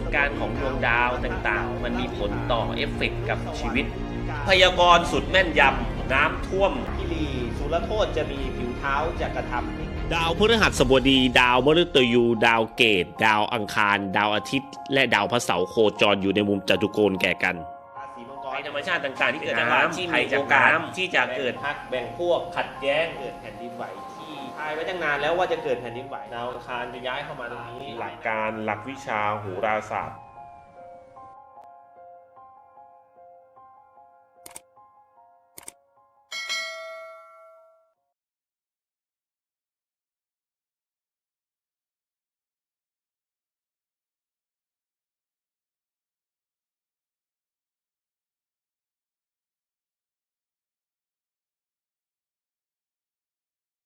ลการของดวงดาวต่างๆ มันมีผลต่อเอฟเฟกต์กับชีวิต พยากรณ์สุดแม่นยำน้ำท่วมพิรีสุรโทษจะมีผิวเท้าจะกระทำดาวพฤหัสบดี ดาวมฤตยู ดาวเกต ดาวอังคาร ดาวอาทิตย์ และดาวพระเสาร์โคจรอยู่ในมุมจตุโกณแก่กันราศีมังกรภัยธรรมชาติต่างๆ ที่เกิดจากน้ำที่มีโอกาสที่จะเกิดพักแบ่งพวกขัดแย้งเกิดแผ่นดินไหวที่ทายไว้ตั้งนานแล้วว่าจะเกิดแผ่นดินไหวดาวอังคารจะย้ายเข้ามาตรงนี้ หลักการหลักวิชาโหราศาสตร์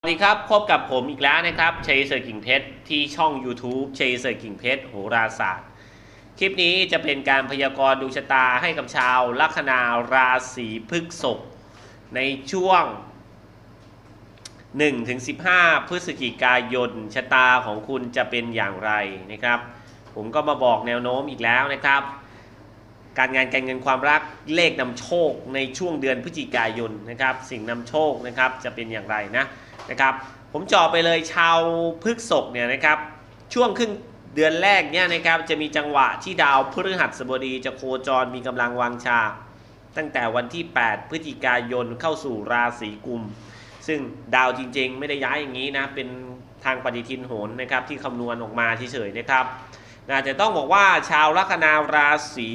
สวัสดีครับ พบกับผมอีกแล้วนะครับเชยเซอร์กิ่งเพชรที่ช่อง YouTube ชัยเซอร์กิ่งเพชรโหราศาสตร์ คลิปนี้จะเป็นการพยากรณ์ดวงชะตาให้กับชาวลัคนาราศีพฤษภในช่วง 1-15 พฤศจิกายนชะตาของคุณจะเป็นอย่างไรนะครับ ผมก็มาบอกแนวโน้มอีกแล้วนะครับ การงานการเงินความรักเลขนำโชคในช่วงเดือนพฤศจิกายนนะครับ สิ่งนำโชคนะครับจะเป็นอย่างไรนะ นะครับผมจาะไปเลยชาวพฤษภเนี่ยนะครับช่วงครึ่งเดือนแรกเนี่ยนะครับจะมีจังหวะที่ดาวพฤหัสบดีจะโคจรมีกำลังวังชา ตั้งแต่วันที่ 8 พฤศจิกายนเข้าสู่ราศีกุม ซึ่งดาวจริงๆ ไม่ได้ย้ายอย่างนี้นะเป็นทางปฏิทินโหรนะครับที่คำนวณออกมาเฉยๆนะครับนะจะต้องบอกว่าชาวลัคนาราศี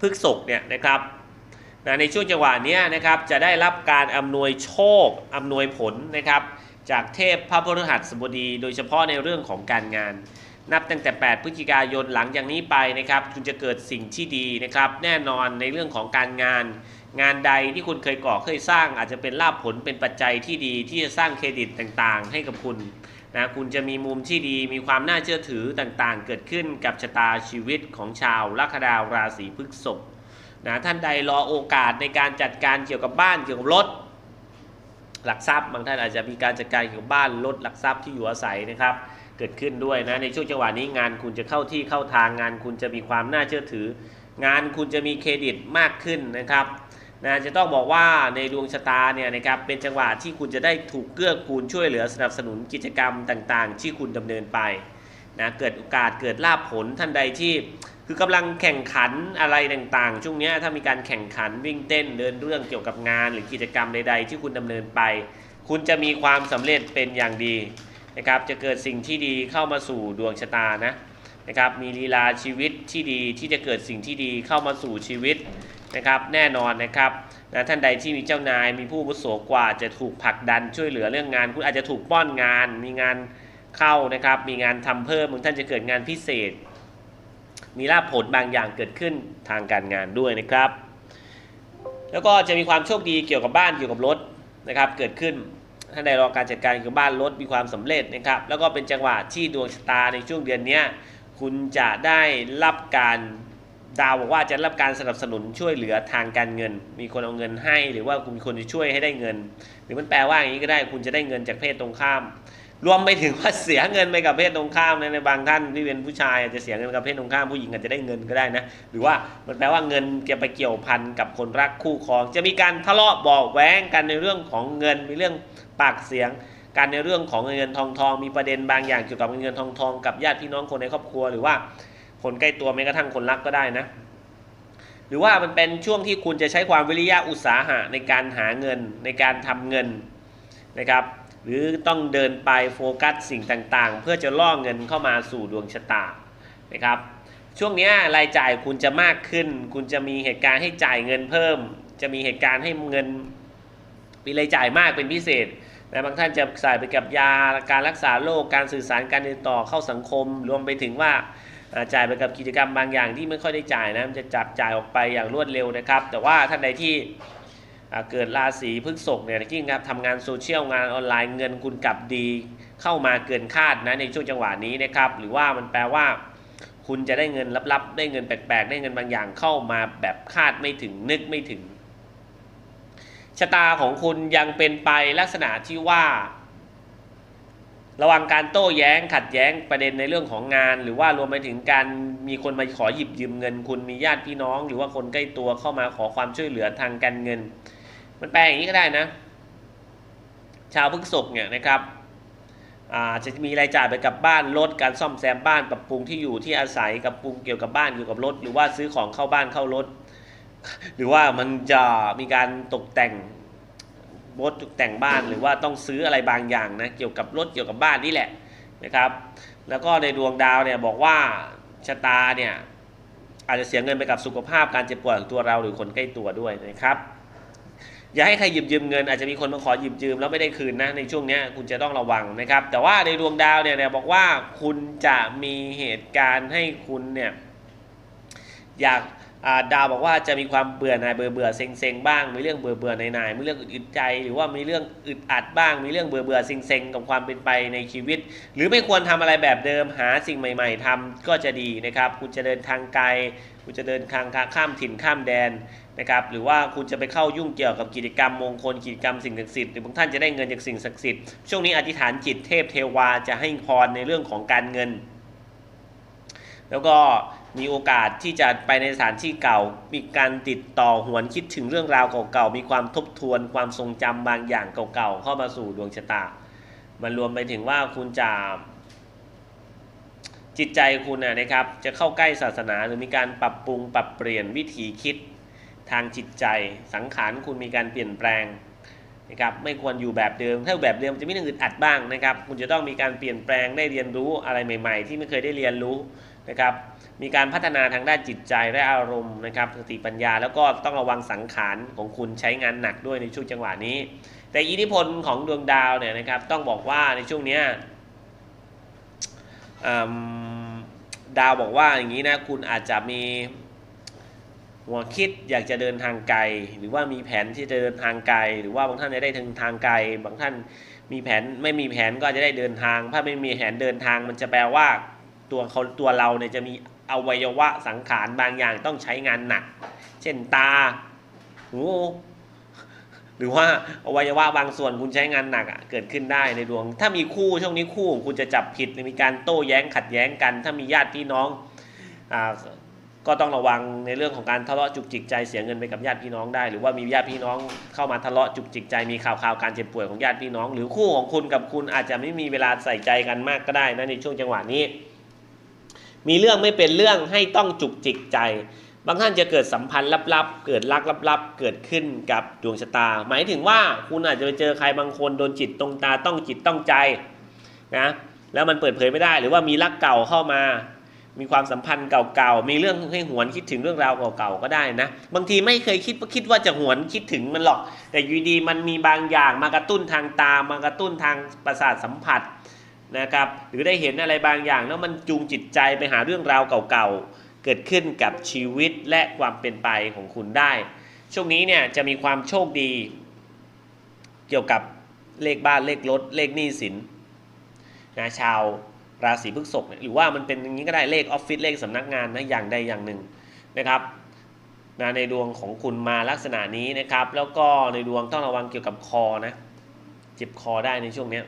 พฤษภเนี่ยนะครับ นะในช่วงจังหวะนี้นะครับจะได้รับการอำนวยโชคอำนวยผลนะครับจากเทพพระพฤหัสบดี โดยเฉพาะในเรื่องของการงาน นับตั้งแต่ 8 พฤศจิกายนหลังจากนี้ไปนะครับคุณจะเกิดสิ่งที่ดีนะครับแน่นอนในเรื่องของการงาน งานใดที่คุณเคยก่อเคยสร้าง อาจจะเป็นลาภผลเป็นปัจจัยที่ดีที่จะสร้างเครดิตต่างๆ ให้กับคุณนะคุณจะมีมุมที่ดีมีความน่าเชื่อถือต่างๆ เกิดขึ้นกับชะตาชีวิตของชาวลัคนาราศีพฤษภ นะท่านใดรอโอกาสในการจัดการเกี่ยวกับบ้านเกี่ยวกับรถหลักทรัพย์ บางท่านอาจจะมีการจัดการเกี่ยวกับบ้านรถหลักทรัพย์ที่อยู่อาศัยนะครับ เกิดขึ้นด้วยนะในช่วงจังหวะนี้งานคุณจะเข้าที่เข้าทางงานคุณจะมีความน่าเชื่อถือ งานคุณจะมีเครดิตมากขึ้นนะครับนะจะต้องบอกว่าในดวงชะตาเนี่ยนะครับเป็นจังหวะที่คุณจะได้ถูกเกื้อกูลช่วยเหลือสนับสนุนกิจกรรมต่าง ๆ ที่คุณดำเนินไป นะเกิดโอกาสเกิดลาภผลท่านใดที่คือกำลังแข่งขันอะไรต่างๆ ช่วงนี้ถ้ามีการแข่งขันวิ่งเต้นเดินเรื่องเกี่ยวกับงานหรือกิจกรรมใด ๆ ที่คุณดำเนินไป คุณจะมีความสำเร็จเป็นอย่างดีนะครับจะเกิดสิ่งที่ดีเข้ามาสู่ดวงชะตานะนะครับมีลีลาชีวิตที่ดีที่จะเกิดสิ่งที่ดีเข้ามาสู่ชีวิตนะครับแน่นอนนะครับนะท่านใดที่มีเจ้านายมีผู้อาวุโสกว่าจะถูกผลักดันช่วยเหลือเรื่องงาน คุณอาจจะถูกป้อนงานมีงาน เข้านะครับ มีงานทำเพิ่มบางท่านจะเกิดงานพิเศษ มีลาภผลบางอย่างเกิดขึ้นทางการงานด้วยนะครับ แล้วก็จะมีความโชคดีเกี่ยวกับบ้านเกี่ยวกับรถนะครับ เกิดขึ้นท่านใดรอการจัดการเกี่ยวกับบ้านรถมีความสำเร็จนะครับ แล้วก็เป็นจังหวะที่ดวงชะตาในช่วงเดือนนี้คุณจะได้รับการดาวบอกว่าจะรับการสนับสนุนช่วยเหลือทางการเงิน มีคนเอาเงินให้ หรือว่าคุณมีคนจะช่วยให้ได้เงิน หรือมันแปลว่าอย่างนี้ก็ได้คุณจะได้เงินจากเพศตรงข้าม รวมไปถึงว่าเสียเงินไปกับเพศตรงข้ามในบางท่านที่เป็นผู้ชายอาจจะเสียเงินกับเพศตรงข้ามผู้หญิงอาจจะได้เงินก็ได้นะ หรือว่ามันแปลว่าเงินจะไปเกี่ยวพันกับคนรักคู่ครอง จะมีการทะเลาะบอกแว้งกันในเรื่องของเงินมีเรื่องปากเสียงการในเรื่องของเงินทองทองมีประเด็นบางอย่างเกี่ยวกับเงินทองทองกับญาติพี่น้องคนในครอบครัว หรือว่าคนใกล้ตัวแม้กระทั่งคนรักก็ได้นะ หรือว่ามันเป็นช่วงที่คุณจะใช้ความวิริยะอุตสาหะในการหาเงินในการทำเงินนะครับ หรือต้องเดินไปโฟกัสสิ่งต่างๆ เพื่อจะล่อเงินเข้ามาสู่ดวงชะตานะครับช่วงนี้รายจ่ายคุณจะมากขึ้น คุณจะมีเหตุการณ์ให้จ่ายเงินเพิ่ม จะมีเหตุการณ์ให้เงินมีรายจ่ายมากเป็นพิเศษนะบางท่านจะใส่ไปกับยาการรักษาโรคการสื่อสารการติดต่อเข้าสังคม รวมไปถึงว่าจ่ายไปกับกิจกรรมบางอย่างที่ไม่ค่อยได้จ่ายนะมันจะจับจ่ายออกไปอย่างรวดเร็วนะครับ แต่ว่าท่านใดที่ เกิดราศีพฤษภเนี่ยยิ่งครับทำงานโซเชียลงานออนไลน์เงินคุณกลับดีเข้ามาเกินคาดนะในช่วงจังหวะนี้นะครับหรือว่ามันแปลว่า คุณจะได้เงินลับๆ ได้เงินแปลกๆ ได้เงินบางอย่างเข้ามาแบบคาดไม่ถึงนึกไม่ถึง ชะตาของคุณยังเป็นไปลักษณะที่ว่า ระวังการโต้แย้งขัดแย้งประเด็นในเรื่องของงาน หรือว่ารวมไปถึงการมีคนมาขอหยิบยืมเงิน คุณมีญาติพี่น้อง หรือว่าคนใกล้ตัวเข้ามาขอความช่วยเหลือทางการเงิน มันแปลอย่างนี้ก็ได้นะ ชาวพฤกษกเนี่ยนะครับจะมีรายจ่ายไปกับบ้านรถการซ่อมแซมบ้านปรับปรุงที่อยู่ที่อาศัยกับปรุงเกี่ยวกับบ้านเกี่ยวกับรถ หรือว่าซื้อของเข้าบ้านเข้ารถ หรือว่ามันจะมีการตกแต่งรถตกแต่งบ้านหรือว่าต้องซื้ออะไรบางอย่างนะเกี่ยวกับรถเกี่ยวกับบ้านนี่แหละนะครับ แล้วก็ในดวงดาวเนี่ยบอกว่าชะตาเนี่ยอาจจะเสียเงินไปกับสุขภาพการเจ็บป่วยของตัวเราหรือคนใกล้ตัวด้วยนะครับ อย่าให้ใครหยิบยืมเงินอาจจะมีคนมาขอหยิบยืมแล้วไม่ได้คืนนะในช่วงนี้คุณจะต้องระวังนะครับ แต่ว่าในดวงดาวเนี่ยเนี่ยบอกว่าคุณจะมีเหตุการณ์ให้คุณเนี่ยอยากาดาวบอกว่าจะมีความเบื่อหน่ายเบื่อเบื่อเซ็งเซ็งบ้าง มีเรื่องเบื่อเบื่อหน่ายหน่ายมีเรื่องอึดใจ หรือว่ามีเรื่องอึดอัดบ้าง มีเรื่องเบื่อเบื่อเซ็งเซ็งกับความเป็นไปในชีวิต หรือไม่ควรทำอะไรแบบเดิมหาสิ่งใหม่ ๆทำก็จะดีนะครับ คุณจะเดินทางไกล คุณจะเดินทางข้ามถิ่นข้ามแดน นะครับหรือว่าคุณจะไปเข้ายุ่งเกี่ยวกับกิจกรรมมงคลกิจกรรมสิ่งศักดิ์สิทธิ์หรือบางท่านจะได้เงินจากสิ่งศักดิ์สิทธิ์ช่วงนี้อธิษฐานจิตเทพเทวาจะให้พรในเรื่องของการเงิน แล้วก็มีโอกาสที่จะไปในสถานที่เก่า มีการติดต่อหวนคิดถึงเรื่องราวเก่าๆ มีความทบทวนความทรงจำบางอย่างเก่าๆ เข้ามาสู่ดวงชะตา มันรวมไปถึงว่าคุณจะจิตใจคุณนะนะครับ จะเข้าใกล้ศาสนาหรือมีการปรับปรุงปรับเปลี่ยนวิถีคิด ทางจิตใจ สังขารคุณมีการเปลี่ยนแปลงนะครับไม่ควรอยู่แบบเดิม ถ้าแบบเดิมจะมีเรื่องอึดอัดบ้างนะครับ คุณจะต้องมีการเปลี่ยนแปลงได้เรียนรู้อะไรใหม่ ๆ ที่ไม่เคยได้เรียนรู้นะครับ มีการพัฒนาทางด้านจิตใจและอารมณ์นะครับสติปัญญา แล้วก็ต้องระวังสังขารของคุณใช้งานหนักด้วยในช่วงจังหวะนี้ แต่อิทธิพลของดวงดาวเนี่ยนะครับ ต้องบอกว่าในช่วงเนี้ยดาวบอกว่าอย่างนี้นะคุณอาจจะมี หัวคิดอยากจะเดินทางไกล หรือว่ามีแผนที่จะเดินทางไกล หรือว่าบางท่านจะได้ถึงทางไกล บางท่านมีแผนไม่มีแผนก็จะได้เดินทาง ถ้าไม่มีแผนเดินทางมันจะแปลว่าตัวเขาตัวเราเนี่ยจะมีอวัยวะสังขารบางอย่างต้องใช้งานหนัก เช่นตาหูหรือว่าอวัยวะบางส่วนคุณใช้งานหนักอะเกิดขึ้นได้ในดวง ถ้ามีคู่ช่วงนี้คู่คุณจะจับผิดมีการโต้แย้งขัดแย้งกัน ถ้ามีญาติพี่น้องอ่า ก็ต้องระวังในเรื่องของการทะเลาะจุกจิกใจเสียเงินไปกับญาติพี่น้องได้ หรือว่ามีญาติพี่น้องเข้ามาทะเลาะจุกจิกใจมีข่าวข่าวการเจ็บป่วยของญาติพี่น้อง หรือคู่ของคุณกับคุณอาจจะไม่มีเวลาใส่ใจกันมากก็ได้นะในช่วงจังหวะนี้ มีเรื่องไม่เป็นเรื่องให้ต้องจุกจิกใจ บางท่านจะเกิดสัมพันธ์ลับๆ เกิดรักลับๆ เกิดขึ้นกับดวงชะตา หมายถึงว่าคุณอาจจะไปเจอใครบางคนโดนจิตตรงตาต้องจิตต้องใจนะแล้วมันเปิดเผยไม่ได้ หรือว่ามีรักเก่าเข้ามา มีความสัมพันธ์เก่าๆ มีเรื่องให้หวนคิดถึงเรื่องราวเก่าๆ ก็ได้นะ บางทีไม่เคยคิดคิดว่าจะหวนคิดถึงมันหรอก แต่อยู่ดีมันมีบางอย่างมากระตุ้นทางตามากระตุ้นทางประสาทสัมผัสนะครับ หรือได้เห็นอะไรบางอย่างแล้วมันจูงจิตใจไปหาเรื่องราวเก่าๆ เกิดขึ้นกับชีวิตและความเป็นไปของคุณได้ ช่วงนี้เนี่ยจะมีความโชคดี เกี่ยวกับเลขบ้านเลขรถเลขหนี้สินนะชาว ราศีพฤษภหรือว่ามันเป็นอย่างนี้ก็ได้เลขออฟฟิศเลขสำนักงานนะอย่างใดอย่างหนึ่งนะครับนะในดวงของคุณมาลักษณะนี้นะครับ แล้วก็ในดวงต้องระวังเกี่ยวกับคอนะเจ็บคอได้ในช่วงนี้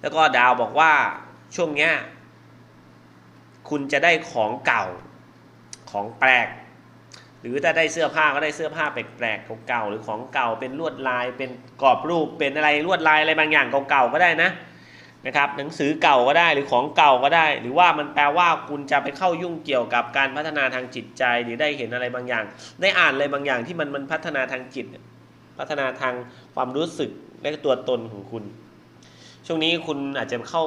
แล้วก็ดาวบอกว่าช่วงนี้คุณจะได้ของเก่าของแปลก หรือถ้าได้เสื้อผ้าก็ได้เสื้อผ้าแปลกๆเก่าๆหรือของเก่าเป็นลวดลายเป็นกรอบรูปเป็นอะไรลวดลายอะไรบางอย่างเก่าๆก็ได้นะ นะครับหนังสือเก่าก็ได้หรือของเก่าก็ได้ หรือว่ามันแปลว่าคุณจะไปเข้ายุ่งเกี่ยวกับการพัฒนาทางจิตใจหรือได้เห็นอะไรบางอย่าง ได้อ่านอะไรบางอย่างที่มันมันพัฒนาทางจิต พัฒนาทางความรู้สึกและตัวตนของคุณ ช่วงนี้คุณอาจจะเข้า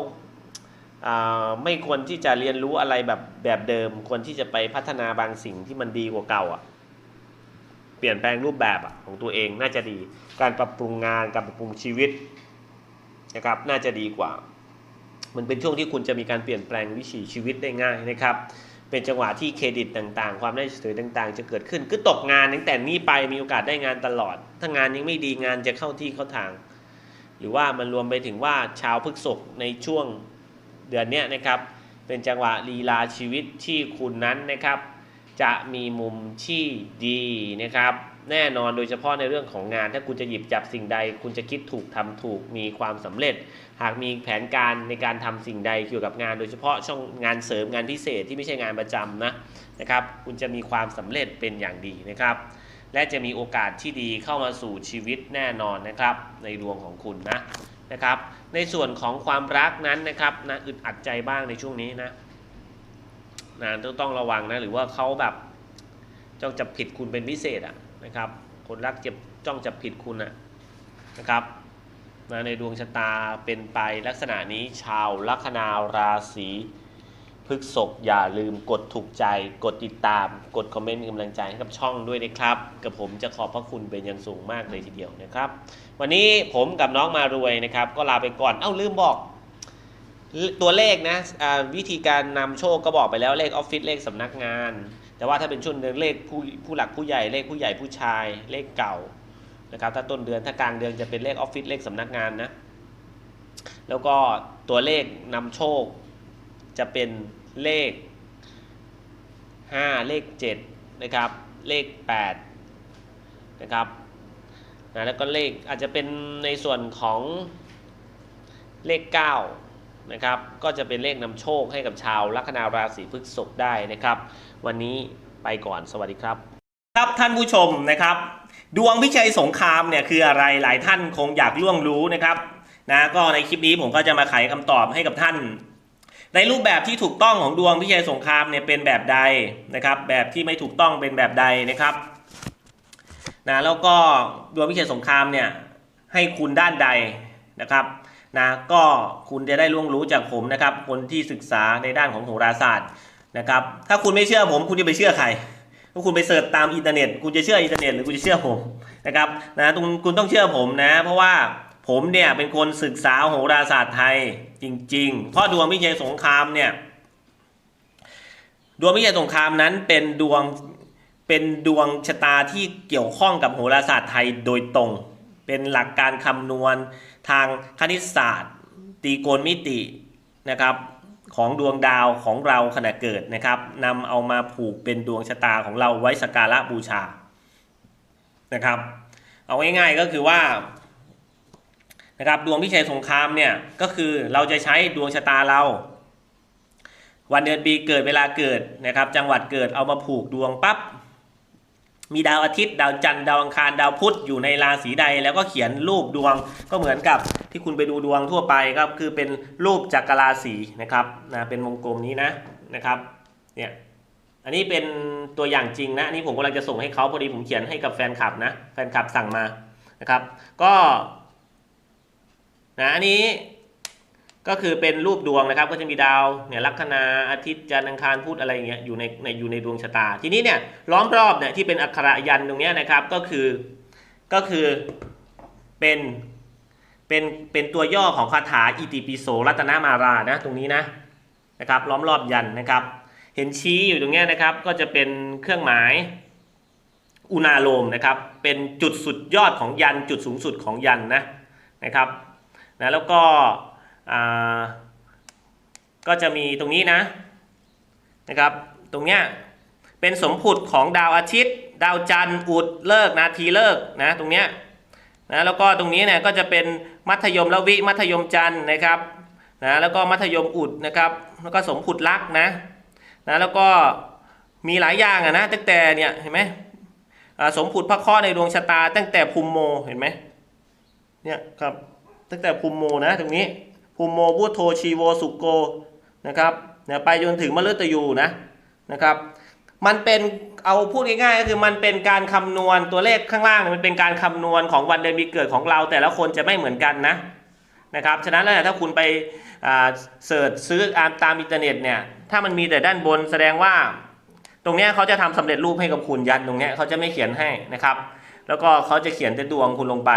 าไม่ควรที่จะเรียนรู้อะไรแบบแบบเดิม ควรที่จะไปพัฒนาบางสิ่งที่มันดีกว่าเก่าอะเปลี่ยนแปลงรูปแบบอะของตัวเองน่าจะดี การปรับปรุงงานการปรับปรุงชีวิต นะครับน่าจะดีกว่า มันเป็นช่วงที่คุณจะมีการเปลี่ยนแปลงวิถีชีวิตได้ง่ายนะครับ เป็นจังหวะที่เครดิตต่างๆ ความได้เฉยต่าง ๆ จะเกิดขึ้นคือตกงานตั้งแต่นี้ไปมีโอกาสได้งานตลอด ถ้างานยังไม่ดีงานจะเข้าที่เข้าทาง หรือว่ามันรวมไปถึงว่าชาวพฤกษกในช่วงเดือนเนี้ยนะครับ เป็นจังหวะลีลาชีวิตที่คุณนั้นนะครับ จะมีมุมที่ดีนะครับ แน่นอนโดยเฉพาะในเรื่องของงาน ถ้าคุณจะหยิบจับสิ่งใด คุณจะคิดถูกทำถูกมีความสำเร็จ หากมีแผนการในการทำสิ่งใดเกี่ยวกับงาน โดยเฉพาะช่องงานเสริมงานพิเศษที่ไม่ใช่งานประจำนะนะครับ คุณจะมีความสำเร็จเป็นอย่างดีนะครับ และจะมีโอกาสที่ดีเข้ามาสู่ชีวิตแน่นอนนะครับ ในดวงของคุณนะนะครับ ในส่วนของความรักนั้นนะครับนะอึดอัดใจบ้างในช่วงนี้นะนะต้องต้องระวังนะหรือว่าเขาแบบจ้องจับผิดคุณเป็นพิเศษอะ นะครับ คนรักเจะจ้องจับผิดคุณอะนะครับนะในดวงชะตาเป็นไปลักษณะนี้ชาวลัคนาราศีพฤกษภอย่าลืมกดถูกใจ กดติดตาม กดคอมเมนต์กำลังใจให้กับช่องด้วยนะครับ กับผมจะขอบพระคุณเป็นอย่างสูงมากเลยทีเดียวนะครับ วันนี้ผมกับน้องมารวยนะครับ ก็ลาไปก่อนเอ้าลืมบอก ตัวเลขนะอ่าวิธีการนำโชคก็บอกไปแล้วเลขออฟฟิศเลขสำนักงาน แต่ว่าถ้าเป็นช่วงเดือนเลขผู้ผู้หลักผู้ใหญ่เลขผู้ใหญ่ผู้ชาย เลขเก่านะครับถ้าต้นเดือนถ้ากลางเดือนจะเป็นเลขออฟฟิศเลขสำนักงานนะแล้วก็ตัวเลขนำโชค จะเป็นเลข 5 เลข7นะครับเลข8นะครับนะแล้วก็เลขอาจจะเป็นในส่วนของเลข9นะครับก็จะเป็นเลขนำโชคให้กับชาวลัคนาราศีพฤษภได้นะครับ วันนี้ไปก่อนสวัสดีครับ ครับท่านผู้ชมนะครับ ดวงพิชัยสงครามเนี่ยคืออะไรหลายท่านคงอยากล่วงรู้นะครับนะก็ในคลิปนี้ผมก็จะมาไขคำตอบให้กับท่าน ในรูปแบบที่ถูกต้องของดวงพิชัยสงครามเนี่ยเป็นแบบใดนะครับ แบบที่ไม่ถูกต้องเป็นแบบใดนะครับนะแล้วก็ดวงพิชัยสงครามเนี่ยให้คุณด้านใดนะครับนะก็คุณจะได้ล่วงรู้จากผมนะครับ คนที่ศึกษาในด้านของโหราศาสตร์ นะครับ ถ้าคุณไม่เชื่อผม คุณจะไปเชื่อใครถ้าคุณไปเสิร์ชตามอินเทอร์เน็ต คุณจะเชื่ออินเทอร์เน็ตหรือคุณจะเชื่อผมนะครับนะคุณต้องเชื่อผมนะ เพราะว่าผมเนี่ยเป็นคนศึกษาโหราศาสตร์ไทยจริงๆ เพราะดวงวิชัยสงครามเนี่ยดวงวิชัยสงครามนั้นเป็นดวงเป็นดวงชะตาที่เกี่ยวข้องกับโหราศาสตร์ไทยโดยตรง เป็นหลักการคำนวณทางคณิตศาสตร์ ตีโกณมิตินะครับ ของดวงดาวของเราขณะเกิดนะครับนำเอามาผูกเป็นดวงชะตาของเราไว้สักการะบูชานะครับ เอาง่ายๆก็คือว่านะครับดวงพิชัยสงครามเนี่ยก็คือเราจะใช้ดวงชะตาเรา วันเดือนปีเกิดเวลาเกิดนะครับ จังหวัดเกิดเอามาผูกดวงปั๊บ มีดาวอาทิตย์ ดาวจันทร์ดาวอังคารดาวพุธอยู่ในราศีใด แล้วก็เขียนรูปดวงก็เหมือนกับที่คุณไปดูดวงทั่วไปก็คือเป็นรูปจักรราศีนะครับนะเป็นวงกลมนี้นะนะครับเนี่ยอันนี้เป็นตัวอย่างจริงนะอันนี้ผมกำลังจะส่งให้เขาพอดีผมเขียนให้กับแฟนคลับนะแฟนคลับสั่งมานะครับ ก็นะอันนี้ ก็คือเป็นรูปดวงนะครับ ก็จะมีดาวเนี่ยลัคนาอาทิตย์จันทร์อังคารพุธอะไรอย่างเงี้ยอยู่ในในอยู่ในดวงชะตา ทีนี้เนี่ยล้อมรอบเนี่ยที่เป็นอักขระยันตรงเนี้ยนะครับก็คือก็คือเป็นเป็นเป็นตัวย่อของคาถาอิติปิโสรัตนามารานะตรงนี้นะนะครับล้อมรอบยันนะครับ เห็นชี้อยู่ตรงเนี้ยนะครับ ก็จะเป็นเครื่องหมายอุณาโลมนะครับ เป็นจุดสุดยอดของยันจุดสูงสุดของยันนะนะครับนะแล้วก็ ก็จะมีตรงนี้นะนะครับ ตรงเนี้ยเป็นสมผุดของดาวอาทิตย์ ดาวจันทร์อุดเลิกนาทีเลิกนะตรงเนี้ยนะแล้วก็ตรงนี้เนี่ยก็จะเป็นมัธยมละวิมัธยมจันทร์นะครับนะแล้วก็มัธยมอุดนะครับแล้วก็สมผุดลักนะนะแล้วก็มีหลายอย่างอะนะตั้งแต่เนี่ยเห็นไหมสมผุดพระเคราะห์ในดวงชะตา ตั้งแต่ภูมิโมเห็นไหมเนี่ยครับตั้งแต่ภูมิโมนะตรงนี้ ภูมิโมพุทโธชีโวสุโกนะครับเนี่ยไปจนถึงมฤตยูนะนะครับ มันเป็นเอาพูดง่ายๆก็คือมันเป็นการคำนวณตัวเลขข้างล่างมันเป็นการคำนวณของวันเดือนปีเกิดของเรา แต่ละคนจะไม่เหมือนกันนะนะครับฉะนั้นแล้วเนี่ยถ้าคุณไปอ่าเสิร์ชซื้อตามอินเทอร์เน็ตเนี่ยถ้ามันมีแต่ด้านบนแสดงว่า ตรงเนี้ยเขาจะทำสำเร็จรูปให้กับคุณยันตรงเนี้ยเขาจะไม่เขียนให้นะครับ แล้วก็เขาจะเขียนแต่ดวงคุณลงไป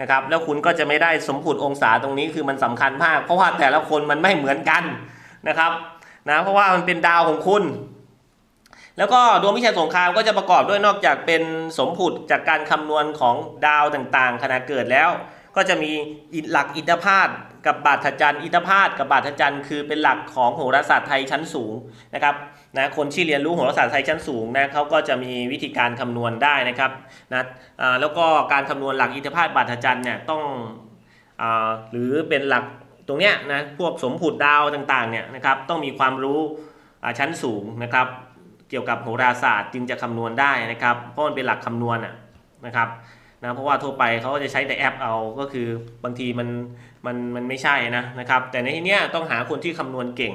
นะครับแล้วคุณก็จะไม่ได้สมผุดองศาตรงนี้คือมันสำคัญมาก เพราะว่าแต่ละคนมันไม่เหมือนกันนะครับนะเพราะว่ามันเป็นดาวของคุณ แล้วก็ดวงวิชัยสงครามก็จะประกอบด้วยนอกจากเป็นสมผุดจากการคำนวณของดาวต่างๆขณะเกิดแล้ว ก็จะมีหลักอิทธพาต กับบาทจันทร์อิทธพาตกับบาทจันทร์คือเป็นหลักของโหราศาสตร์ไทยชั้นสูงนะครับนะคนที่เรียนรู้โหราศาสตร์ไทยชั้นสูงนะเขาก็จะมีวิธีการคำนวณได้นะครับนะแล้วก็การคำนวณหลักอิทธพาตบาทจันทร์เนี่ยต้องอ่าหรือเป็นหลักตรงเนี้ยนะพวกสมผุดดาวต่างๆเนี่ยนะครับต้องมีความรู้อ่าชั้นสูงนะครับเกี่ยวกับโหราศาสตร์จึงจะคำนวณได้นะครับเพราะมันเป็นหลักคำนวณนะครับ นะเพราะว่าทั่วไปเขาก็จะใช้แต่แอปเอาก็คือบางทีมันมันมันไม่ใช่นะนะครับ แต่ในที่เนี้ยต้องหาคนที่คำนวณเก่ง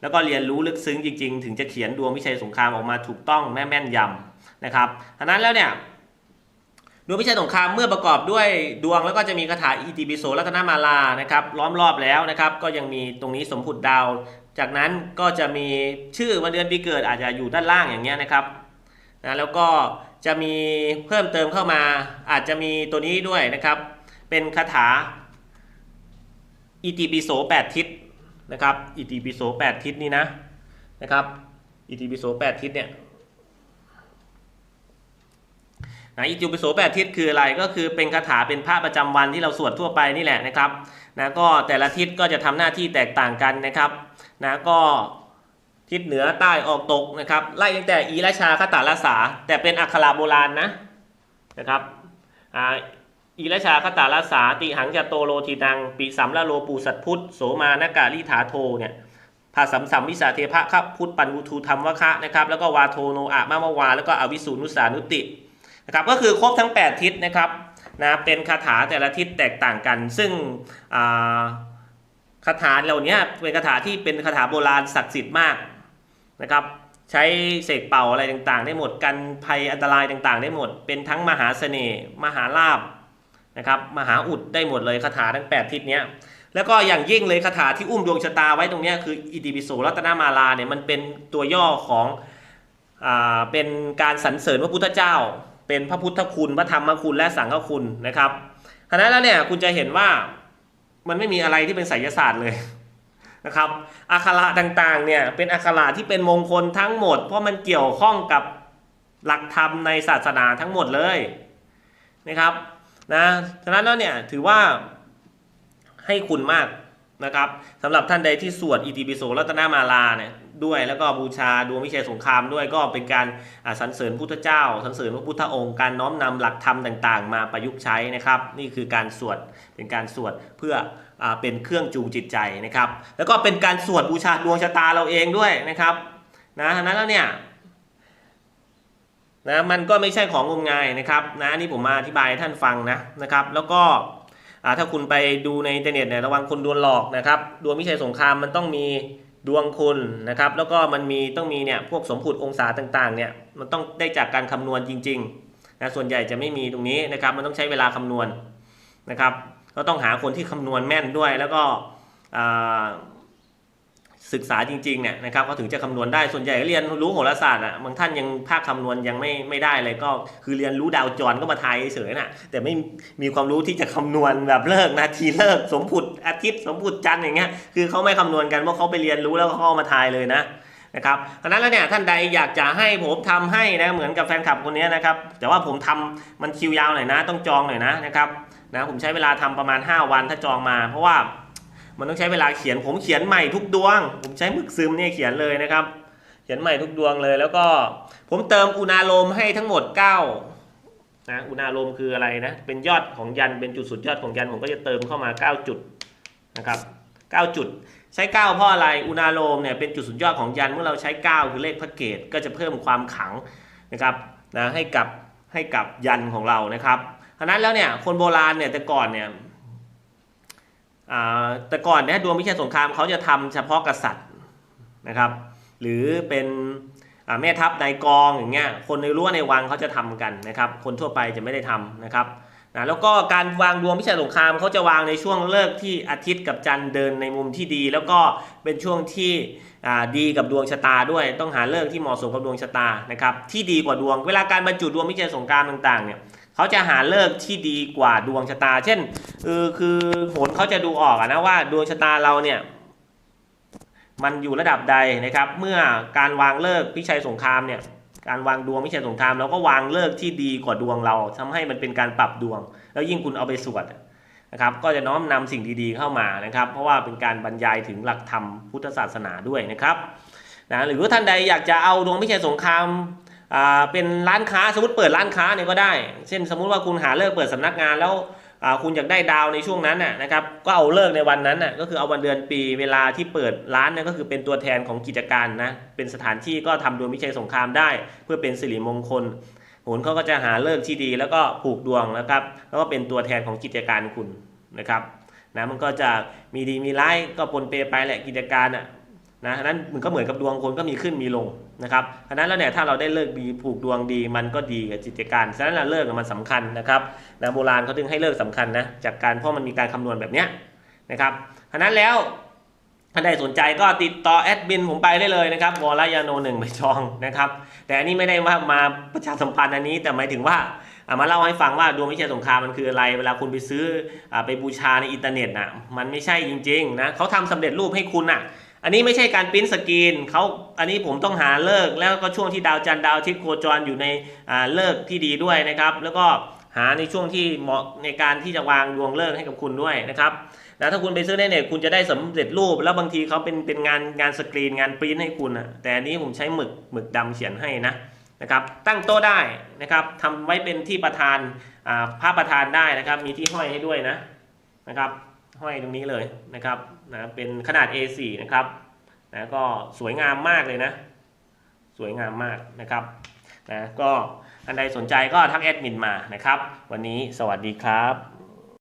แล้วก็เรียนรู้ลึกซึ้งจริง ๆ ถึงจะเขียนดวงวิชัยสงครามออกมาถูกต้องแม่แม่นยำนะครับอันนั้นแล้วเนี่ยดวงวิชัยสงครามเมื่อประกอบด้วยดวงแล้วก็จะมีคาถาอิติปิโสรัตนมาลานะครับล้อมรอบแล้วนะครับก็ยังมีตรงนี้สมผุดดาว จากนั้นก็จะมีชื่อวันเดือนปีเกิดอาจจะอยู่ด้านล่างอย่างเงี้ยนะครับนะแล้วก็ จะมีเพิ่มเติมเข้ามา อาจจะมีตัวนี้ด้วยนะครับ เป็นคาถาอิติปิโส8ทิศนะครับอิติปิโส8ทิศนี่นะนะครับอิติปิโส8ทิศเนี่ยนะอิติปิโส8ทิศคืออะไรก็คือเป็นคาถาเป็นพระประจำวันที่เราสวดทั่วไปนี่แหละนะครับนะก็แต่ละทิศก็จะทำหน้าที่แตกต่างกันนะครับนะก็ ทิศเหนือใต้ออกตกนะครับไล่ตั้งแต่อีราชาคตาลาสา แต่เป็นอักขระโบราณนะนะครับอ่าอีราชาคตาลาสาติหังจโตโลทีนังปีสัมละโลปูสัตพุทธโสมานากาลิถาโทเนี่ยภาสัมสัมวิสาเทพะครับพุทธปันวุทูธรรมวะคะนะครับแล้วก็วาโทโนอะมะมะวา แล้วก็อวิสูนุสานุตินะครับก็คือครบทั้ง 8 ทิศนะครับนะเป็นคาถาแต่ละทิศแตกต่างกัน ซึ่งคาถาเหล่านี้เป็นคาถาที่เป็นคาถาโบราณศักดิ์สิทธิ์มาก นะครับใช้เสกเป่าอะไรต่างๆ ได้หมดกันภัยอันตรายต่างๆ ได้หมด เป็นทั้งมหาเสน่ห์มหาลาบนะครับมหาอุดได้หมดเลยคาถาทั้ง 8 ทิศเนี้ยแล้วก็อย่างยิ่งเลยคาถาที่อุ้มดวงชะตาไว้ตรงเนี้ยคืออิติปิโสรัตนามาลาเนี่ยมันเป็นตัวย่อของอ่าเป็นการสรรเสริญพระพุทธเจ้า เป็นพระพุทธคุณพระธรรมคุณและสังฆคุณนะครับฉะนั้นแล้วเนี่ยคุณจะเห็นว่ามันไม่มีอะไรที่เป็นไสยศาสตร์เลย นะครับอักขระต่างๆเนี่ยเป็นอักขระที่เป็นมงคลทั้งหมด เพราะมันเกี่ยวข้องกับหลักธรรมในศาสนาทั้งหมดเลยนะครับนะฉะนั้นแล้วเนี่ยถือว่าให้คุณมากนะครับสำหรับท่านใดที่สวดอิติปิโสรัตนามาลาเนี่ย ด้วย แล้วก็บูชาดวงวิเชษสงครามด้วยก็เป็นการสรรเสริญพุทธเจ้าสรรเสริญพระพุทธองค์การน้อมนำหลักธรรมต่างๆ มาประยุกต์ใช้นะครับ นี่คือการสวดเป็นการสวดเพื่ออเป็นเครื่องจูงจิตใจนะครับ แล้วก็เป็นการสวดบูชาดวงชะตาเราเองด้วยนะครับนะฉะนั้นแล้วเนี่ยนะมันก็ไม่ใช่ของงมงายนะครับนะนี่ผมมาอธิบายให้ท่านฟังนะนะครับ แล้วก็ถ้าคุณไปดูในอินเทอร์เน็ตเนี่ยระวังคนดวงหลอกนะครับดวงวิชัยสงครามมันต้องมี ดวงคุณนะครับ แล้วก็มันมีต้องมีเนี่ยพวกสมผุดองศาต่างๆเนี่ยมันต้องได้จากการคำนวณจริงๆนะส่วนใหญ่จะไม่มีตรงนี้นะครับมันต้องใช้เวลาคำนวณนะครับ ก็ต้องหาคนที่คำนวณแม่นด้วยแล้วก็ ศึกษาจริงๆเนี่ยนะครับเขาถึงจะคำนวณได้ส่วนใหญ่เรียนรู้โหราศาสตร์อะบางท่านยังภาคคำนวณยังไม่ไม่ได้เลยก็คือเรียนรู้ดาวจรก็มาทายเฉยๆน่ะแต่ไม่มีความรู้ที่จะคำนวณแบบเลิกนาทีเลิก สมผุดอาทิตย์ สมผุดจันทร์อย่างเงี้ยคือเขาไม่คำนวณกันเพราะเขาไปเรียนรู้แล้วก็เขาเอมาทายเลยนะนะครับเพราะนั้นแล้วเนี่ยท่านใดอยากจะให้ผมทำให้นะเหมือนกับแฟนคลับคนนี้นะครับแต่ว่าผมทำมันคิวยาวหน่อยนะ ต้องจองหน่อยนะนะครับนะผมใช้เวลาทำประมาณ 5 วันถ้าจองมาเพราะว่า มันต้องใช้เวลาเขียนผมเขียนใหม่ทุกดวง ผมใช้หมึกซึมเนี่ยเขียนเลยนะครับ เขียนใหม่ทุกดวงเลย แล้วก็ผมเติมอุณาโลมให้ทั้งหมด9นะอุณาโลมคืออะไรนะเป็นยอดของยันเป็นจุดสุดยอดของยันผมก็จะเติมเข้ามา 9 จุดนะครับ9จุดใช้ 9 เพราะอะไรอุณาโลมเนี่ยเป็นจุดสุดยอดของยันเมื่อเราใช้ 9 คือเลขพระเกตก็จะเพิ่มความขังนะครับนะให้กับให้กับยันของเรานะครับฉะนั้นแล้วเนี่ยคนโบราณเนี่ยแต่ก่อนเนี่ย แต่ก่อนเนี่ยดวงวิชัยสงครามเขาจะทำเฉพาะกษัตริย์นะครับ หรือเป็นแม่ทัพนายกองอย่างเงี้ยคนในรั้วในวังเขาจะทำกันนะครับ คนทั่วไปจะไม่ได้ทำนะครับนะแล้วก็การวางดวงวิชัยสงครามเขาจะวางในช่วงเลิกที่อาทิตย์กับจันทร์เดินในมุมที่ดี แล้วก็เป็นช่วงที่ดีกับดวงชะตาด้วย ต้องหาเลิกที่เหมาะสมกับดวงชะตานะครับที่ดีกว่าดวงเวลาการบรรจุดวงวิจัยสงครามต่างๆเนี่ย เขาจะหาเลิกที่ดีกว่าดวงชะตา เช่นเออคือโหนเขาจะดูออกนะว่าดวงชะตาเราเนี่ย มันอยู่ระดับใดนะครับ เมื่อการวางเลิกพิชัยสงครามเนี่ย การวางดวงพิชัยสงครามเราก็วางเลิกที่ดีกว่าดวงเราทำให้มันเป็นการปรับดวง แล้วยิ่งคุณเอาไปสวดนะครับก็จะน้อมนำสิ่งดีๆเข้ามานะครับ เพราะว่าเป็นการบรรยายถึงหลักธรรมพุทธศาสนาด้วยนะครับนะหรือท่านใดอยากจะเอาดวงพิชัยสงคราม เป็นร้านค้าสมมติเปิดร้านค้าเนี่ยก็ได้ เช่นสมมุติว่าคุณหาเลิกเปิดสำนักงานแล้วคุณอยากได้ดาวในช่วงนั้นน่ะนะครับก็เอาเลิกในวันนั้นน่ะก็คือเอาวันเดือนปีเวลาที่เปิดร้านเนี่ยก็คือเป็นตัวแทนของกิจการนะเป็นสถานที่ก็ทำดวงพิชัยสงครามได้ เพื่อเป็นสิริมงคลโหนเขาก็จะหาเลิกที่ดีแล้วก็ผูกดวงนะครับแล้วก็เป็นตัวแทนของกิจการคุณนะครับนะมันก็จะมีดีมีร้ายก็ปนเปไปแหละกิจการอะ นะนั้นมันก็เหมือนกับดวงคนก็มีขึ้นมีลงนะครับฉะนั้นแล้วเนี่ยถ้าเราได้เลิกดีผูกดวงดีมันก็ดีกับกิจการฉะนั้นเราเลิกมันสำคัญนะครับนะโบราณเขาถึงให้เลิกสำคัญนะจากการเพราะมันมีการคำนวณแบบเนี้ยนะครับฉะนั้นแล้วถ้าใดสนใจก็ติดต่อแอดมินผมไปได้เลยนะครับวอลยาโนหนึ่งไปจองนะครับ แต่อันนี้ไม่ได้ว่ามาประชาสัมพันธ์อันนี้แต่หมายถึงว่าอะมาเล่าให้ฟังว่าดวงวิชัยสงครามมันคืออะไร เวลาคุณไปซื้ออไปบูชาในอินเทอร์เน็ตน่ะมันไม่ใช่จริงๆนะเขาทำสำเร็จรูปให้คุณน่ะ อันนี้ไม่ใช่การปริ้นสกรีนเขาอันนี้ผมต้องหาเลิกแล้วก็ช่วงที่ดาวจันทร์ดาวอาทิตย์โคจรอยู่ในเลิกที่ดีด้วยนะครับ แล้วก็หาในช่วงที่เหมาะในการที่จะวางดวงเลิกให้กับคุณด้วยนะครับแล้วถ้าคุณไปซื้อในเน็ตคุณจะได้สำเร็จรูป แล้วบางทีเขาเป็นเป็นงานงานสกรีนงานปริ้นให้คุณอะแต่อันนี้ผมใช้หมึกหมึกดำเขียนให้นะนะครับตั้งโต๊ะได้นะครับทำไว้เป็นที่ประธานอ่าผ้าประธานได้นะครับ มีที่ห้อยให้ด้วยนะนะครับ ห้อยตรงนี้เลยนะครับ นะเป็นขนาด A4 นะครับนะก็สวยงามมากเลยนะ สวยงามมากนะครับนะก็อันใดสนใจก็ทักแอดมินมานะครับ วันนี้สวัสดีครับ